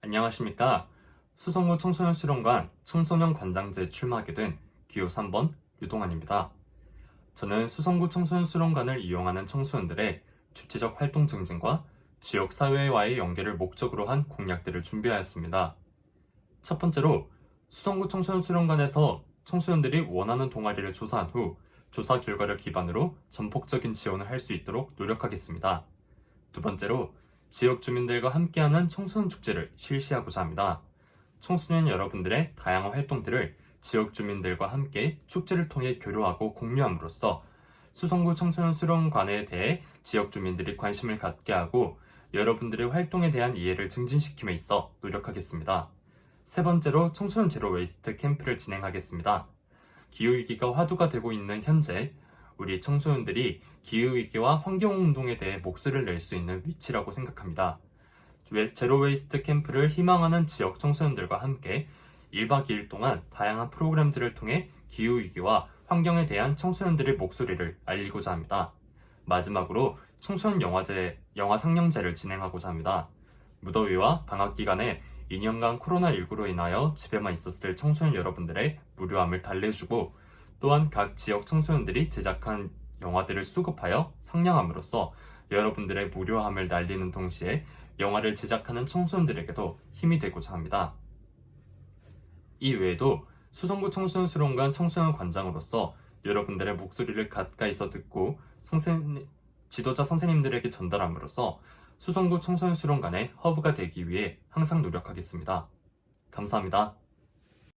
안녕하십니까. 수성구 청소년 수련관 청소년 관장제에 출마하게 된 기호 3번 유동환입니다. 저는 수성구 청소년 수련관을 이용하는 청소년들의 주체적 활동 증진과 지역 사회와의 연계를 목적으로 한 공약들을 준비하였습니다. 첫 번째로 수성구 청소년 수련관에서 청소년들이 원하는 동아리를 조사한 후 조사 결과를 기반으로 전폭적인 지원을 할 수 있도록 노력하겠습니다. 두 번째로 지역 주민들과 함께하는 청소년 축제를 실시하고자 합니다. 청소년 여러분들의 다양한 활동들을 지역 주민들과 함께 축제를 통해 교류하고 공유함으로써 수성구 청소년 수련관에 대해 지역 주민들이 관심을 갖게 하고 여러분들의 활동에 대한 이해를 증진시킴에 있어 노력하겠습니다. 세 번째로 청소년 제로 웨이스트 캠프를 진행하겠습니다. 기후위기가 화두가 되고 있는 현재 우리 청소년들이 기후위기와 환경운동에 대해 목소리를 낼 수 있는 위치라고 생각합니다. 웨- 제로웨이스트 캠프를 희망하는 지역 청소년들과 함께 1박 2일 동안 다양한 프로그램들을 통해 기후위기와 환경에 대한 청소년들의 목소리를 알리고자 합니다. 마지막으로 청소년 영화제, 영화 상영제를 진행하고자 합니다. 무더위와 방학 기간에 2년간 코로나19로 인하여 집에만 있었을 청소년 여러분들의 무료함을 달래주고 또한 각 지역 청소년들이 제작한 영화들을 수급하여 상영함으로써 여러분들의 무료함을 날리는 동시에 영화를 제작하는 청소년들에게도 힘이 되고자 합니다. 이 외에도 수성구 청소년 수련관 청소년 관장으로서 여러분들의 목소리를 가까이서 듣고 선생 지도자 선생님들에게 전달함으로써 수성구 청소년 수련관의 허브가 되기 위해 항상 노력하겠습니다. 감사합니다.